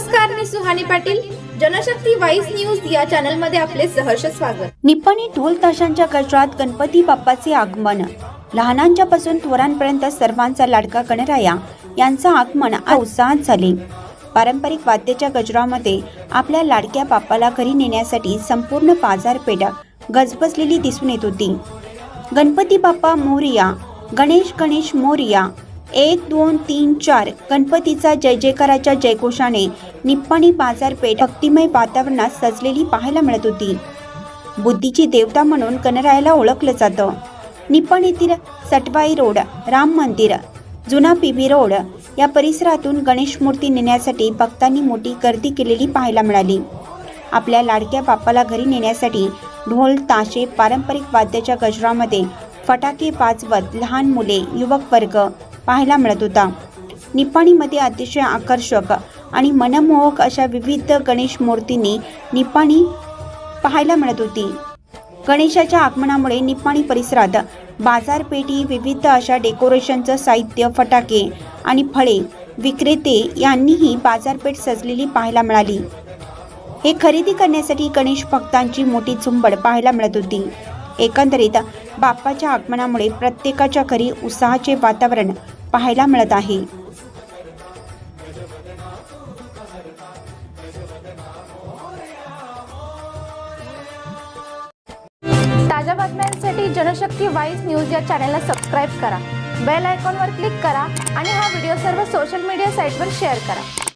नमस्कार मी Suhani Patil. Janshakti vice news या चॅनलमध्ये आपले सहर्ष स्वागत. निप्पाणी ढोल ताशांच्या गजरात गणपती बाप्पाचे आगमन. लहानांच्यापासून थोरांपर्यंत सर्वांचा लाडका गणराया यांचं आगमन उत्साहात झाले. पारंपरिक वाद्याच्या गजरामध्ये आपल्या लाडक्या बाप्पाला घरी नेण्यासाठी संपूर्ण बाजारपेठ गजबजलेली दिसून येत होती. गणपती बाप्पा मोरिया गणेश गणेश मोरिया एक दोन तीन चार. गणपतीचा जय जयकाराच्या जयघोषाने निप्पाणी बाजारपेठ भक्तिमय वातावरणात सजलेली पाहायला मिळत होती. बुद्धीची देवता म्हणून गणरायाला ओळखलं जातं. निप्पाणीतील सटवाई रोड राम मंदिर जुना पीबी रोड या परिसरातून गणेश मूर्ती नेण्यासाठी भक्तांनी मोठी गर्दी केलेली पाहायला मिळाली. आपल्या लाडक्या बाप्पाला घरी नेण्यासाठी ढोल ताशे पारंपरिक वाद्याच्या गजरामध्ये फटाके वाजवत लहान मुले युवक वर्ग पाहायला मिळत होता. निपाणीमध्ये अतिशय आकर्षक आणि मनमोहक अशा विविध गणेश मूर्तींनी निपाणी पाहायला मिळत होती. गणेशाच्या आगमनामुळे निप्पाणी परिसरात बाजारपेठी विविध अशा डेकोरेशनचं साहित्य फटाके आणि फळे विक्रेते यांनीही बाजारपेठ सजलेली पाहायला मिळाली. हे खरेदी करण्यासाठी गणेश भक्तांची मोठी झुंबड पाहायला मिळत होती. एकंदरीत बाप्पाच्या आगमनामुळे प्रत्येकाच्या घरी उत्साहाचे वातावरण पाहायला मिळत आहे. ताज्या बातम्यांसाठी जनशक्ती वाईज न्यूज या चॅनलला सबस्क्राईब करा. बेल आयकॉनवर क्लिक करा आणि हा व्हिडिओ सर्व सोशल मीडिया साईटवर शेअर करा.